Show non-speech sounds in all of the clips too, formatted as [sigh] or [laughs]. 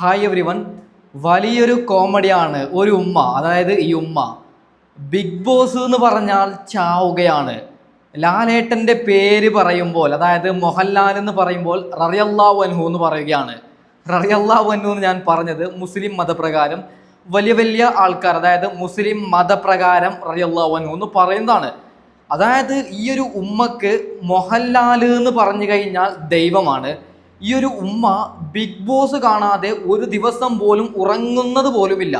Hi every one വലിയൊരു കോമഡിയാണ് ഒരു ഉമ്മ അതായത് ഈ ഉമ്മ. ബിഗ് ബോസ് എന്ന് പറഞ്ഞാൽ ചാവുകയാണ്. ലാലേട്ടന്റെ പേര് പറയുമ്പോൾ അതായത് മൊഹൻലാൽ എന്ന് പറയുമ്പോൾ ററിയല്ലാ വൻഹു എന്ന് പറയുകയാണ്. ററിയല്ലാ വൻഹു എന്ന് ഞാൻ പറഞ്ഞത് മുസ്ലിം മതപ്രകാരം വലിയ വലിയ ആൾക്കാർ അതായത് മുസ്ലിം മതപ്രകാരം ററിയല്ലാ വൻഹു എന്ന് പറയുന്നതാണ്. അതായത് ഈ ഒരു ഉമ്മക്ക് മൊഹൻലാൽ എന്ന് പറഞ്ഞു കഴിഞ്ഞാൽ ദൈവമാണ്. ഈ ഒരു ഉമ്മ ബിഗ് ബോസ് കാണാതെ ഒരു ദിവസം പോലും ഉറങ്ങുന്നത് പോലുമില്ല.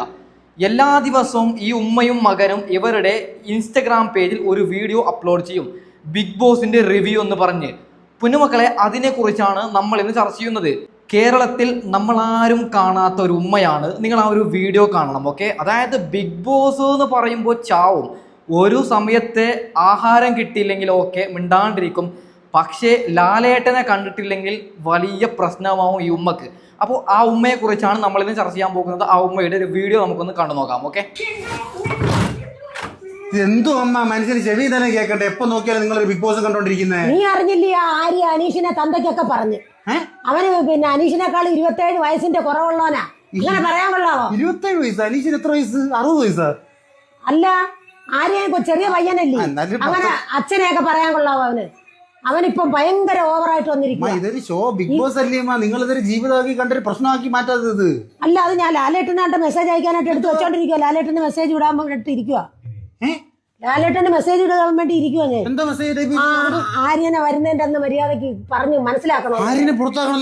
എല്ലാ ദിവസവും ഈ ഉമ്മയും മകനും ഇവരുടെ ഇൻസ്റ്റഗ്രാം പേജിൽ ഒരു വീഡിയോ അപ്ലോഡ് ചെയ്യും. ബിഗ് ബോസിന്റെ റിവ്യൂ എന്ന് പറഞ്ഞ്. പുനുമക്കളെ അതിനെക്കുറിച്ചാണ് നമ്മൾ ഇന്ന് ചർച്ച ചെയ്യുന്നത്. കേരളത്തിൽ നമ്മളാരും കാണാത്ത ഒരു ഉമ്മയാണ്. നിങ്ങൾ ആ ഒരു വീഡിയോ കാണണം ഓക്കെ? അതായത് ബിഗ് ബോസ് എന്ന് പറയുമ്പോൾ ചാവും. ഒരു സമയത്തെ ആഹാരം കിട്ടിയില്ലെങ്കിൽ ഓക്കെ മിണ്ടാണ്ടിരിക്കും. പക്ഷേ ലാലേട്ടനെ കണ്ടിട്ടില്ലെങ്കിൽ വലിയ പ്രശ്നമാവും ഈ ഉമ്മക്ക്. അപ്പോൾ ആ ഉമ്മയെ കുറിച്ചാണ് നമ്മളിന്ന് ചർച്ച ചെയ്യാൻ പോകുന്നത്. ആ ഉമ്മയുടെ ഒരു വീഡിയോ നമുക്കൊന്ന് കണ്ടു നോക്കാം ഓക്കെ? എന്തോ അമ്മ? മനുഷ്യന് ചെവി തന്നെ കേക്കട്ടെ എപ്പോ നോക്കിയാലും നിങ്ങൾ ബിഗ് ബോസ് കണ്ടോണ്ടിരിക്കുന്നേ? നീ അറിഞ്ഞില്ലേ ആ ആര്യ അനീഷിനെ തന്തയ്ക്കൊക്കെ പറഞ്ഞു? അവന് പിന്നെ അനീഷിനേക്കാൾ ഇരുപത്തേഴ് വയസ്സിന്റെ കുറവുള്ളവനാ. ഇങ്ങനെ പറയാൻ കൊള്ളാവോ? ഇരുപത്തേഴ് വയസ്സ്? അനീഷിന് എത്ര വയസ്സ്? അറുപത് വയസ്സാ? അല്ല ആര്യ ചെറിയ പയ്യനല്ലേ? അവന് അച്ഛനെയൊക്കെ പറയാൻ കൊള്ളാവോ അവന്? അവനിപ്പം ഭയങ്കര ഓവറായിട്ട് വന്നിരിക്കും വന്നിരിക്കുക ഇതൊരു ഷോ ബിഗ് ബോസ് നിങ്ങൾ ഇതൊരു ജീവിതമാക്കി കണ്ടൊരു പ്രശ്നമാക്കി മാറ്റാത്തത് അല്ല അത് ഞാൻ ലാലേട്ടനായിട്ട് മെസ്സേജ് അയക്കാനായിട്ട് എടുത്ത് വെച്ചോണ്ടിരിക്കുക ലാലേട്ടന് മെസ്സേജ് വിടാൻ വേണ്ടിട്ട് ഇരിക്കുക ലാലേട്ടന് മെസ്സേജ് ഇടാൻ വേണ്ടി ഇരിക്കുക ഞാൻ. ആര്യനെ വരുന്നതിന്റെ അന്ന് മര്യാദയ്ക്ക് പറഞ്ഞു മനസ്സിലാക്കണം.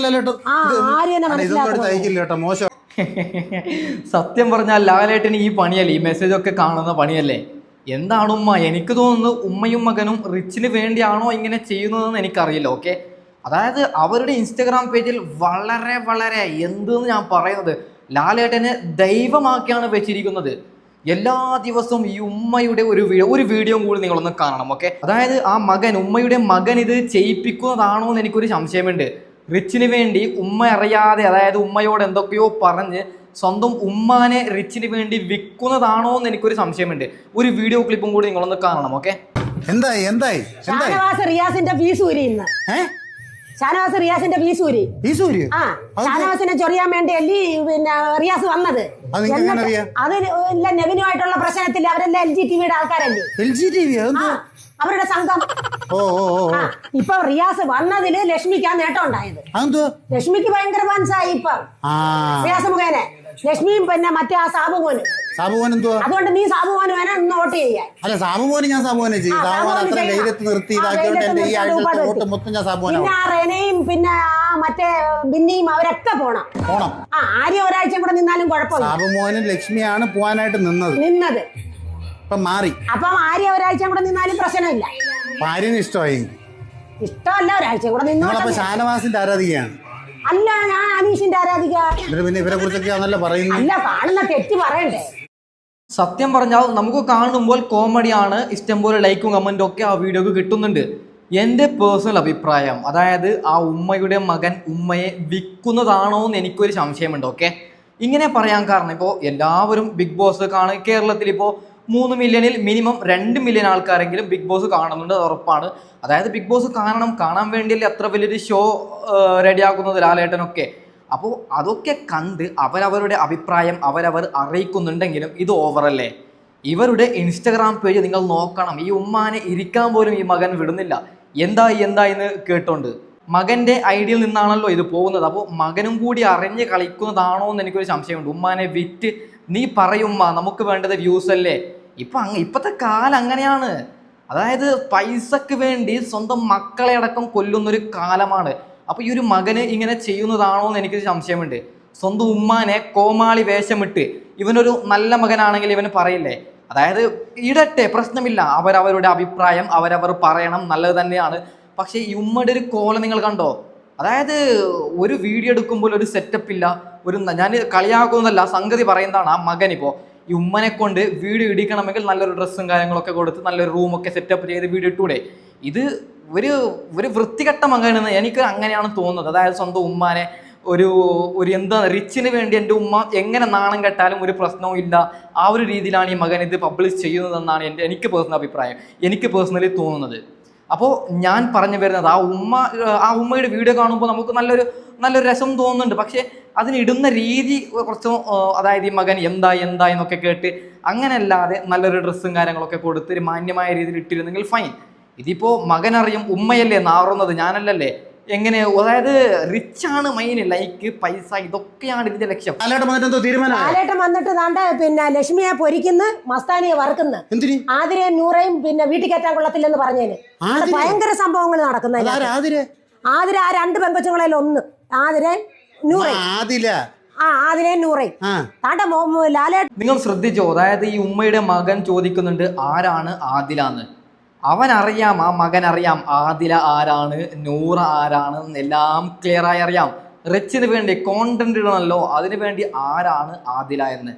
കേട്ടോ ആ ആര്യനെ മനസ്സിലാക്കണം. മോശം. [laughs] സത്യം പറഞ്ഞാൽ ലാലേട്ടന് ഈ പണിയല്ലേ? ഈ മെസ്സേജ് ഒക്കെ കാണുന്ന പണിയല്ലേ? എന്താണ് ഉമ്മ? എനിക്ക് തോന്നുന്നു ഉമ്മയും മകനും റിച്ചിന് വേണ്ടിയാണോ ഇങ്ങനെ ചെയ്യുന്നതെന്ന് എനിക്കറിയില്ല ഓക്കെ അതായത് അവരുടെ ഇൻസ്റ്റഗ്രാം പേജിൽ വളരെ വളരെ എന്തെന്ന് ഞാൻ പറയുന്നത് ലാലേട്ടനെ ദൈവമാക്കിയാണ് വെച്ചിരിക്കുന്നത്. എല്ലാ ദിവസവും ഈ ഉമ്മയുടെ ഒരു ഒരു വീഡിയോ കൂടി നിങ്ങളൊന്ന് കാണണം ഓക്കെ അതായത് ആ മകൻ ഉമ്മയുടെ മകൻ ഇത് ചെയ്യിപ്പിക്കുന്നതാണോ എന്ന് എനിക്കൊരു സംശയമുണ്ട്. റിച്ചിന് വേണ്ടി ഉമ്മ അറിയാതെ അതായത് ഉമ്മയോട് എന്തൊക്കെയോ പറഞ്ഞ് സ്വന്തം ഉമ്മാനെ റിച്ചിന് വേണ്ടി വിൽക്കുന്നതാണോ എന്ന് എനിക്കൊരു സംശയമുണ്ട്. ഒരു വീഡിയോ ക്ലിപ്പും കൂടി നിങ്ങളൊന്ന് കാണണം ഓക്കെ എന്തായി എന്തായി എന്തായി? ഷാനവാസ് റിയാസിന്റെ ഫീസ് ഊരി ഇന്ന്. ഷാനവാസ് റിയാസിന്റെ ഫീസ് ഊരി ഫീസ് ഊരി ആ ഷാനവാസിനെ ചൊറിയാൻ വേണ്ടി അല്ലേ പിന്നെ റിയാസ് വന്നത്. അത് ഇല്ല നെവിനുമായിട്ടുള്ള പ്രശ്നത്തിൽ അവരെല്ലാം എൽ ജി ടിവിയുടെ ആൾക്കാരല്ലേ? എൽ ജി ടി വി ആ അവരുടെ സംഘം ആ ഇപ്പൊ റിയാസ് വന്നതിൽ ലക്ഷ്മിക്ക് ആ നേട്ടം ഉണ്ടായത്. അതെന്തോ? ലക്ഷ്മിക്ക് ഭയങ്കര ഫാൻസായി ഇപ്പൊ. ആ. റിയാസ് മുഖേന. ലക്ഷ്മിയും പിന്നെ മറ്റേ ആ സാബുമോന്. സാബുമോൻ എന്തുവാ? അതുകൊണ്ട് നീ സാബുമോന് വേണേ ഇന്ന് വോട്ട് ചെയ്യാൻ. അല്ല സാബുമോനെ ഞാൻ സാബുമോനെ ചെയ്യും. ആ, സാബുമോൻ സാബുമോന് അത്ര ചെയ്യണം. ധൈര്യത്തിൽ നിർത്തി ആ, ഇതാക്കിയോണ്ട് ധൈര്യത്തിൽ എന്റെ ഈ നിർത്തി ആഴ്ചത്തെ വോട്ട്. മൊത്തം ഞാൻ സാബുമോനാവും പിന്നെ ആ റെനയും പിന്നെ ആ മറ്റേ ബിന്നിയും അവരൊക്കെ പോണം. പോണം. ആ ആര്യ ഒരാഴ്ച കൂടെ നിന്നാലും കുഴപ്പമില്ല. സാബുമോനും ലക്ഷ്മിയാണ് പോവാനായിട്ട് നിന്നത്. നിന്നത്. ഇപ്പൊ മാറി. അപ്പം ആര്യ ഒരാഴ്ച കൂടെ നിന്നാലും പ്രശ്നമില്ല. ഭാര്യന് ഇഷ്ടമായി. ഇഷ്ടമല്ല ഒരാഴ്ച കൂടെ നിന്നോട്ടെ. ഷാനവാസിന്റെ ആരാധികയാണ്. അല്ല ഞാൻ അനീഷിന്റെ ആരാധിക. എന്നിട്ട് പിന്നെ ഇവരെ കുറിച്ചൊക്കെ ആണല്ലോ പറയുന്നത്. അല്ല കാണുന്ന തെറ്റ് പറയണ്ടേ? സത്യം പറഞ്ഞാൽ നമുക്ക് കാണുമ്പോൾ കോമഡിയാണ് ഇഷ്ടംപോലെ ലൈക്കും കമന്റും ഒക്കെ ആ വീഡിയോക്ക് കിട്ടുന്നുണ്ട്. എന്റെ പേഴ്സണൽ അഭിപ്രായം അതായത് ആ ഉമ്മയുടെ മകൻ ഉമ്മയെ വിൽക്കുന്നതാണോ എന്ന് എനിക്കൊരു സംശയമുണ്ട് ഓക്കെ ഇങ്ങനെ പറയാൻ കാരണം ഇപ്പോൾ എല്ലാവരും ബിഗ് ബോസ് കാണും. കേരളത്തിൽ ഇപ്പോൾ മൂന്ന് മില്യണിൽ മിനിമം രണ്ട് മില്യൺ ആൾക്കാരെങ്കിലും ബിഗ് ബോസ് കാണുന്നുണ്ട് ഉറപ്പാണ്. അതായത് ബിഗ് ബോസ് കാണണം കാണാൻ വേണ്ടിയല്ലേ അത്ര വലിയൊരു ഷോ റെഡിയാക്കുന്നത് ലാലേട്ടനൊക്കെ. അപ്പോൾ അതൊക്കെ കണ്ട് അവരവരുടെ അഭിപ്രായം അവരവർ അറിയിക്കുന്നുണ്ടെങ്കിലും ഇത് ഓവറല്ലേ ഇവരുടെ ഇൻസ്റ്റഗ്രാം പേജ് നിങ്ങൾ നോക്കണം. ഈ ഉമ്മാനെ ഇരിക്കാൻ പോലും ഈ മകൻ വിടുന്നില്ല. എന്തായി എന്തായി എന്ന് കേട്ടോണ്ട്. മകന്റെ ഐഡിയിൽ നിന്നാണല്ലോ ഇത് പോകുന്നത്. അപ്പോൾ മകനും കൂടി അറിഞ്ഞ് കളിക്കുന്നതാണോ എന്ന് എനിക്കൊരു സംശയമുണ്ട്. ഉമ്മാനെ വിറ്റ് നീ പറയുമ്മ നമുക്ക് വേണ്ടത് വ്യൂസ് അല്ലേ? ഇപ്പൊ അങ്ങ് ഇപ്പോഴത്തെ കാലം അങ്ങനെയാണ്. അതായത് പൈസക്ക് വേണ്ടി സ്വന്തം മക്കളെ അടക്കം കൊല്ലുന്നൊരു കാലമാണ്. അപ്പൊ ഈ ഒരു മകന് ഇങ്ങനെ ചെയ്യുന്നതാണോ എന്ന് എനിക്കൊരു സംശയമുണ്ട്. സ്വന്തം ഉമ്മാനെ കോമാളി വേഷമിട്ട് ഇവനൊരു നല്ല മകനാണെങ്കിൽ ഇവന് പറയില്ലേ? അതായത് ഇടട്ടെ പ്രശ്നമില്ല. അവരവരുടെ അഭിപ്രായം അവരവർ പറയണം നല്ലത് തന്നെയാണ്. പക്ഷേ ഈ ഉമ്മയുടെ ഒരു കോല നിങ്ങൾ കണ്ടോ? അതായത് ഒരു വീഡിയോ എടുക്കുമ്പോൾ ഒരു സെറ്റപ്പ് ഇല്ല. ഒരു ഞാൻ കളിയാക്കുന്നതല്ല സംഗതി പറയുന്നതാണ് ആ മകൻ ഇപ്പോൾ ഈ ഉമ്മനെ കൊണ്ട് വീഡിയോ ഇടിക്കണമെങ്കിൽ നല്ലൊരു ഡ്രസ്സും കാര്യങ്ങളൊക്കെ കൊടുത്ത് നല്ലൊരു റൂമൊക്കെ സെറ്റപ്പ് ചെയ്ത് വീഡിയോ ഇട്ടൂടെ. ഇത് ഒരു ഒരു വൃത്തികെട്ടം അങ്ങനെയാണ് എനിക്ക് അങ്ങനെയാണ് തോന്നുന്നത്. അതായത് സ്വന്തം ഉമ്മാനെ ഒരു ഒരു എന്താ റിച്ചിന് വേണ്ടി എന്റെ ഉമ്മ എങ്ങനെ നാണം കെട്ടാലും ഒരു പ്രശ്നവും ഇല്ല. ആ ഒരു രീതിയിലാണ് ഈ മകൻ ഇത് പബ്ലിഷ് ചെയ്യുന്നതെന്നാണ് എന്റെ എനിക്ക് പേഴ്സണൽ അഭിപ്രായം. എനിക്ക് പേഴ്സണലി തോന്നുന്നത്. അപ്പോൾ ഞാൻ പറഞ്ഞു വരുന്നത് ആ ഉമ്മ ആ ഉമ്മയുടെ വീഡിയോ കാണുമ്പോൾ നമുക്ക് നല്ലൊരു നല്ലൊരു രസം തോന്നുന്നുണ്ട്. പക്ഷേ അതിനിടുന്ന രീതി കുറച്ച് അതായത് ഈ മകൻ എന്താ എന്താ എന്നൊക്കെ കേട്ട് അങ്ങനെയല്ലാതെ നല്ലൊരു ഡ്രസ്സും കാര്യങ്ങളൊക്കെ കൊടുത്ത് മാന്യമായ രീതിയിൽ ഇട്ടിരുന്നെങ്കിൽ ഫൈൻ ഇതിപ്പോൾ മകനറിയും ഉമ്മയല്ലേ നാറുന്നത് ഞാനല്ലല്ലേ? എങ്ങനെ അതായത് റിച്ച് ആണ് മൈൻ ലൈക്ക് പൈസ ഇതൊക്കെയാണ് ഇതിന്റെ ലക്ഷ്യം. ലാലേട്ടൻ വന്നിട്ട് എന്തോ ലാലേട്ടൻ വന്നിട്ട് താണ്ട പിന്നെ ലക്ഷ്മിയെ പൊരിക്കുന്നു മസ്താനിയെ വറുക്കുന്ന. എന്തിന്? ആതിരയും നൂറയും പിന്നെ വീട്ടിൽ കയറ്റാൻ കൊള്ളത്തില്ലെന്ന് പറഞ്ഞേന്? ഭയങ്കര സംഭവങ്ങൾ നടക്കുന്ന അതാരാ ആതിരെ? ആതിര ആ രണ്ട് പെങ്കൊച്ചുങ്ങളിൽ ഒന്ന്. ആതിര നൂറയും ആദില ആ ആതിരയും നൂറയും ആ. താണ്ട മോ- മോ- ലാലേട്ടൻ നിങ്ങൾ ശ്രദ്ധിച്ചോ അതായത് ഈ ഉമ്മയുടെ മകൻ ചോദിക്കുന്നുണ്ട് ആരാണ് ആദില എന്ന്. അവൻ അറിയാം ആ മകൻ അറിയാം ആദില ആരാണ് നൂറ ആരാണ് എല്ലാം ക്ലിയർ ആയി അറിയാം. റിച്ചിന് വേണ്ടി കോണ്ടന്റ് ഇടണമല്ലോ അതിനു വേണ്ടി ആരാണ് ആദില എന്ന്.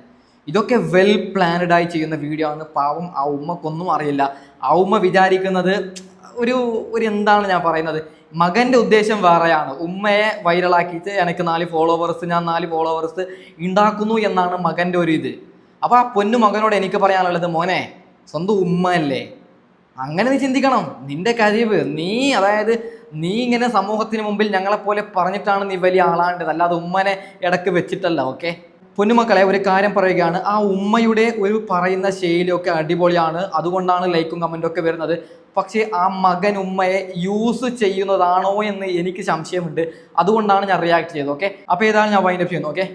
ഇതൊക്കെ വെൽ പ്ലാനഡ് ആയി ചെയ്യുന്ന വീഡിയോ ആണ് പാവം ആ ഉമ്മക്കൊന്നും അറിയില്ല. ആ ഉമ്മ വിചാരിക്കുന്നത് ഒരു ഒരു എന്താണ് ഞാൻ പറയുന്നത്? മകന്റെ ഉദ്ദേശം വേറെയാണ്. ഉമ്മയെ വൈറലാക്കിയിട്ട് എനിക്ക് നാല് ഫോളോവേഴ്സ് ഞാൻ നാല് ഫോളോവേഴ്സ് ഉണ്ടാക്കുന്നു എന്നാണ് മകന്റെ ഒരു ഇത്. അപ്പൊ ആ പൊന്നു മകനോട് എനിക്ക് പറയാനുള്ളത് മോനെ സ്വന്തം ഉമ്മ അല്ലേ അങ്ങനെ നീ ചിന്തിക്കണം. നിന്റെ കഴിവ് നീ അതായത് നീ ഇങ്ങനെ സമൂഹത്തിന് മുമ്പിൽ ഞങ്ങളെപ്പോലെ പറഞ്ഞിട്ടാണ് നീ വലിയ ആളാണ്ടത്. അല്ലാതെ ഉമ്മനെ ഇടയ്ക്ക് വെച്ചിട്ടല്ല ഓക്കെ പൊന്നുമക്കളെ ഒരു കാര്യം പറയുകയാണ്. ആ ഉമ്മയുടെ ഒരു പറയുന്ന ശൈലിയൊക്കെ അടിപൊളിയാണ്. അതുകൊണ്ടാണ് ലൈക്കും കമന്റും ഒക്കെ വരുന്നത്. പക്ഷേ ആ മകൻ ഉമ്മയെ യൂസ് ചെയ്യുന്നതാണോ എന്ന് എനിക്ക് സംശയമുണ്ട്. അതുകൊണ്ടാണ് ഞാൻ റിയാക്ട് ചെയ്തത് ഓക്കെ അപ്പോൾ ഏതാണ് ഞാൻ വൈൻഡപ്പ് ചെയ്യുന്നത് ഓക്കെ